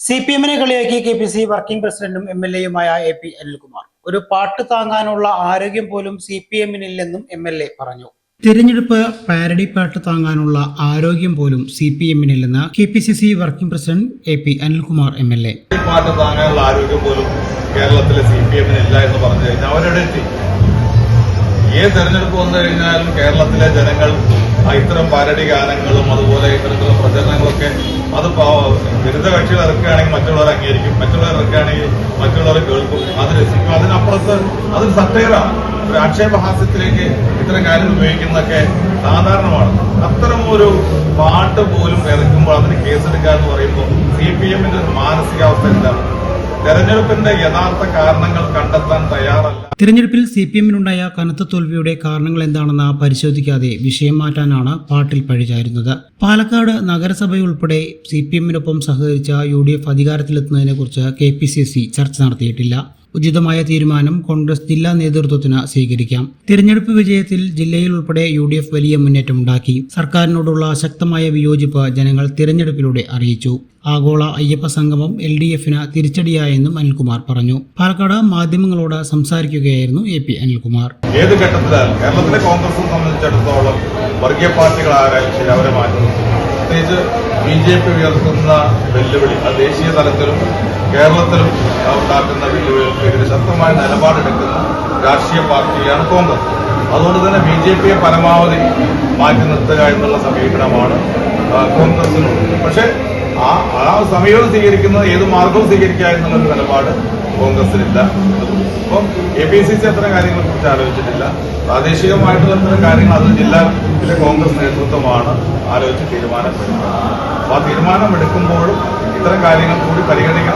C P എമ്മിനെ കളിയാക്കി K P C working പ്രസിഡന്റും എം എൽ എയുമായ എ പി അനിൽകുമാർ. ഒരു പാട്ട് താങ്ങാനുള്ള ആരോഗ്യം പോലും സി പി എമ്മിനില്ലെന്നും എം എൽ എ പറഞ്ഞു. തിരഞ്ഞെടുപ്പ് പാരഡി പാട്ട് താങ്ങാനുള്ള ആരോഗ്യം പോലും C P എമ്മിനില്ലെന്ന് K P C C working president A P Anilkumar M L A പാട്ട് താങ്ങാനുള്ള ആരോഗ്യം പോലും കേരളത്തിലെ സി പി എമ്മിന് ഇല്ല എന്ന് പറഞ്ഞു കഴിഞ്ഞാൽ അവരുടെ ഏത് തെരഞ്ഞെടുപ്പ് വന്നു കഴിഞ്ഞാലും കേരളത്തിലെ ജനങ്ങൾ ഇത്തരം പാരടി ഗാനങ്ങളും അതുപോലെ പ്രചരണങ്ങളൊക്കെ വിരുദ്ധ കക്ഷികൾ ഇറക്കുകയാണെങ്കിൽ മറ്റുള്ളവർ അംഗീകരിക്കും മറ്റുള്ളവർ ഇറക്കുകയാണെങ്കിൽ മറ്റുള്ളവർ കേൾക്കും. അത് രസിക്കും. അതിനപ്പുറത്ത് അതൊരു സട്ടയറാണ് ഒരു ആക്ഷേപഹാസ്യത്തിലേക്ക് ഇത്തരം കാര്യങ്ങൾ ഉപയോഗിക്കുന്നതൊക്കെ സാധാരണമാണ്. അത്തരം ഒരു പാട്ട് പോലും ഇറക്കുമ്പോൾ അതിന് കേസെടുക്കുക എന്ന് പറയുമ്പോൾ സി പി എമ്മിന്റെ ഒരു മാനസികാവസ്ഥ എന്താണ്? തെരഞ്ഞെടുപ്പിന്റെ യഥാർത്ഥ കാരണങ്ങൾ കണ്ടെത്താൻ തയ്യാറല്ല. തിരഞ്ഞെടുപ്പിൽ സി പി എമ്മിനുണ്ടായ കനത്ത തോൽവിയുടെ കാരണങ്ങൾ എന്താണെന്ന് പരിശോധിക്കാതെ വിഷയം മാറ്റാനാണ് പാട്ടിൽ പഴിചാരുന്നത് പാലക്കാട് നഗരസഭയുൾപ്പെടെ സി പി എമ്മിനൊപ്പം സഹകരിച്ച യു ഡി എഫ് അധികാരത്തിലെത്തുന്നതിനെക്കുറിച്ച് കെ പി സി സി ചർച്ച നടത്തിയിട്ടില്ല. ഉചിതമായ തീരുമാനം കോൺഗ്രസ് ജില്ലാ നേതൃത്വത്തിന് സ്വീകരിക്കാം. തിരഞ്ഞെടുപ്പ് വിജയത്തിൽ ജില്ലയിൽ ഉൾപ്പെടെ യു ഡി എഫ് വലിയ മുന്നേറ്റമുണ്ടാക്കി. സർക്കാരിനോടുള്ള ശക്തമായ വിയോജിപ്പ് ജനങ്ങൾ തിരഞ്ഞെടുപ്പിലൂടെ അറിയിച്ചു. ആഗോള അയ്യപ്പ സംഗമം എൽ ഡി എഫിന് തിരിച്ചടിയായെന്നും അനിൽകുമാർ പറഞ്ഞു. പാലക്കാട് മാധ്യമങ്ങളോട് സംസാരിക്കുകയായിരുന്നു എ പി അനിൽകുമാർ. ഏത് കേരളത്തിലെ കോൺഗ്രസ് സംബന്ധിച്ചിടത്തോളം വർഗീയ പാർട്ടികൾ ആരായാലും ശരി അവരെ മാറ്റുന്നു. പ്രത്യേകിച്ച് ബി ജെ പി ഉയർത്തുന്ന വെല്ലുവിളി അത് ദേശീയ തലത്തിലും കേരളത്തിലും ഉണ്ടാക്കുന്ന വെല്ലുവിളികൾക്കെതിരെ ശക്തമായ നിലപാടെടുക്കുന്ന രാഷ്ട്രീയ പാർട്ടിയാണ് കോൺഗ്രസ്. അതുകൊണ്ട് തന്നെ ബി ജെ പിയെ പരമാവധി മാറ്റി നിർത്തുക എന്നുള്ള സമീപനമാണ് കോൺഗ്രസിനുള്ളത്. പക്ഷേ ആ ആ സമീപനം സ്വീകരിക്കുന്നത് ഏത് മാർഗവും സ്വീകരിക്കുക എന്നുള്ളൊരു നിലപാട് കോൺഗ്രസിനില്ല അപ്പോൾ എ പി സി സി അത്തരം കാര്യങ്ങളെ കുറിച്ച് ആലോചിച്ചിട്ടില്ല. പ്രാദേശികമായിട്ടുള്ള അത്തരം കാര്യങ്ങൾ അത് ജില്ലയിലെ കോൺഗ്രസ് നേതൃത്വമാണ് ആലോചിച്ച് തീരുമാനപ്പെടുന്നത് അപ്പോൾ ആ തീരുമാനം എടുക്കുമ്പോഴും ഇത്തരം കാര്യങ്ങൾ കൂടി പരിഗണിക്കണം.